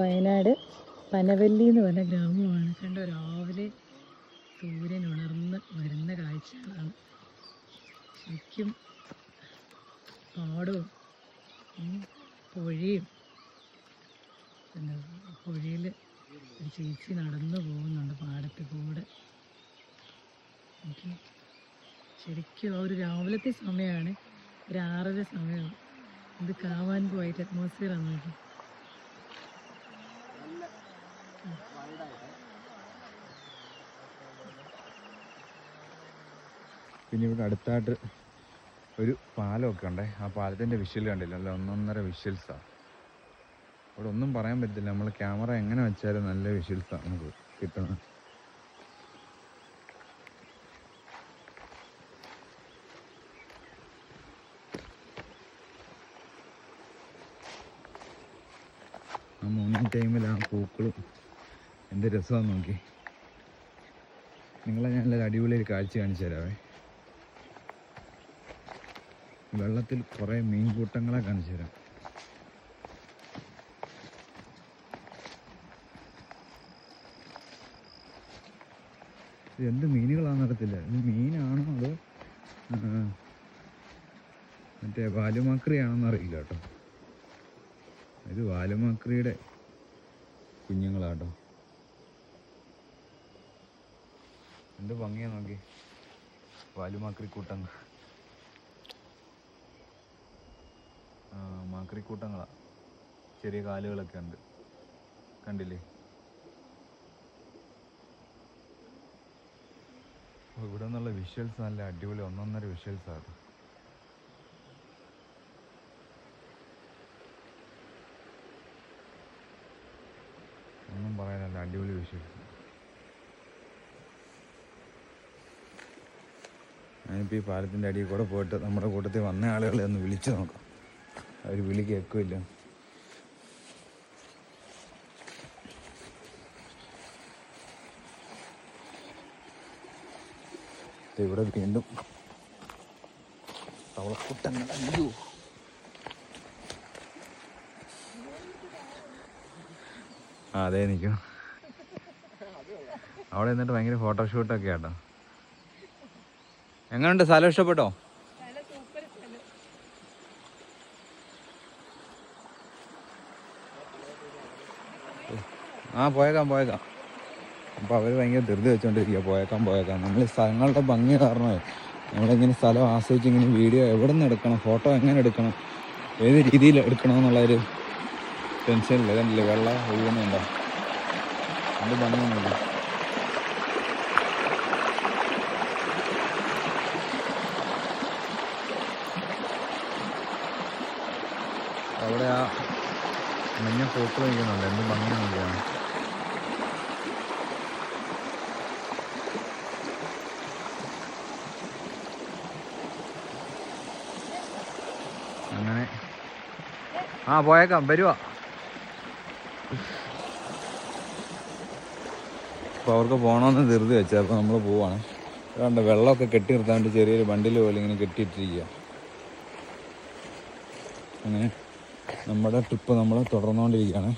വയനാട് പനവല്ലി എന്ന് പറഞ്ഞ ഗ്രാമമാണ്. കണ്ടോ രാവിലെ സൂര്യൻ ഉണർന്ന് വരുന്ന കാഴ്ചകളാണ്. ശരിക്കും പാടവും പുഴയും. പിന്നെ പുഴയിൽ ഒരു ചേച്ചി നടന്നു പോകുന്നുണ്ട് പാടത്തിൽ കൂടെ. ശരിക്കും ആ ഒരു രാവിലത്തെ സമയമാണ് ഒരു ആറര സമയമാണ് ഇത് കാവാൻ പോയിട്ട് അറ്റ്മോസ്ഫിയർ ആണ് നോക്കി. പിന്നെ ഇവിടെ അടുത്തായിട്ട് ഒരു പാലമൊക്കെ ഉണ്ടേ ആ പാലത്തിന്റെ വിഷ്വൽ കണ്ടില്ല? നല്ല ഒന്നൊന്നര വിഷ്വൽസാണ് ഇവിടെ ഒന്നും പറയാൻ പറ്റില്ല. നമ്മൾ ക്യാമറ എങ്ങനെ വെച്ചാലും നല്ല വിഷ്വൽസാണ് നമുക്ക് കിട്ടുന്നത് ആ ടൈമിൽ ആ പൂക്കളും എന്ത് രസമാണ് നോക്കി. നിങ്ങളെ ഞാൻ നല്ലൊരു അടിപൊളി ഒരു കാഴ്ച കാണിച്ചു തരാവേ. വെള്ളത്തിൽ കുറേ മീൻകൂട്ടങ്ങളെ കാണിച്ചു തരാം. എന്ത് മീനുകളാണെന്ന് അറിയത്തില്ല. ഇത് മീനാണോ അതോ മറ്റേ വാലുമാക്രിയാണോന്ന് അറിയില്ല കേട്ടോ. ഇത് വാലുമാക്രിയുടെ കുഞ്ഞുങ്ങളാട്ടോ. എന്ത് ഭംഗിയാ നോക്കി. വാലുമാക്രി കൂട്ടങ്ങ ആ മാക്രി കൂട്ടങ്ങളാ ചെറിയ കാലുകളൊക്കെ ഉണ്ട്. കണ്ടില്ലേ? ഇവിടെ നിന്നുള്ള വിഷ്വൽസ് നല്ല അടിപൊളി. ഒന്നൊന്നര ആണ് ഒന്നും പറയാനല്ല അടിപൊളി വിഷ്വൽസ് ഞാനിപ്പോൾ ഈ പാലത്തിന്റെ അടിയിൽ കൂടെ പോയിട്ട് നമ്മുടെ കൂട്ടത്തിൽ വന്ന ആളുകളെ ഒന്ന് വിളിച്ചു നോക്കാം. അവർ വിളി കേൾക്കില്ല ഇവിടെ വീണ്ടും തവളക്കുട്ടങ്ങൾ ആ അതെ നിൽക്കും അവിടെ നിന്നിട്ട് ഭയങ്കര ഫോട്ടോഷൂട്ടൊക്കെ ആട്ടോ. എങ്ങനെയുണ്ട് സ്ഥലം ഇഷ്ടപ്പെട്ടോ? ആ പോയേക്കാം പോയേക്കാം. അപ്പോൾ അവർ ഭയങ്കര ധൃതി വെച്ചോണ്ടിരിക്കുക പോയേക്കാം പോയേക്കാം. നമ്മൾ സ്ഥലങ്ങളുടെ ഭംഗി കാരണമേ നമ്മളിങ്ങനെ സ്ഥലം ആസ്വദിച്ച് ഇങ്ങനെ വീഡിയോ എവിടെ നിന്ന് എടുക്കണം ഫോട്ടോ എങ്ങനെ എടുക്കണം ഏത് രീതിയിൽ എടുക്കണം എന്നുള്ളൊരു ടെൻഷനില്ല ഇതല്ലേ വെള്ളം ഒഴുകുന്നുണ്ടോ? എന്ത് ഭംഗിയൊന്നുമില്ല അവിടെ ആ മഞ്ഞ പൂക്കൾ നിൽക്കുന്നുണ്ട് എന്ത് ഭംഗിയാണ് അങ്ങനെ. ആ പോയേക്കാം. വരുവാ. അപ്പോൾ അവർക്ക് പോകണമെന്ന് ധൃതി വെച്ചാൽ അപ്പോൾ നമ്മൾ പോവാണ്. കണ്ട വെള്ളമൊക്കെ കെട്ടി നിർത്താണ്ട് ചെറിയൊരു ബണ്ടിൽ പോലെ ഇങ്ങനെ കെട്ടിയിട്ടിരിക്കുക അങ്ങനെ. നമ്മുടെ ട്രിപ്പ് നമ്മൾ തുടർന്നുകൊണ്ടിരിക്കുകയാണ്.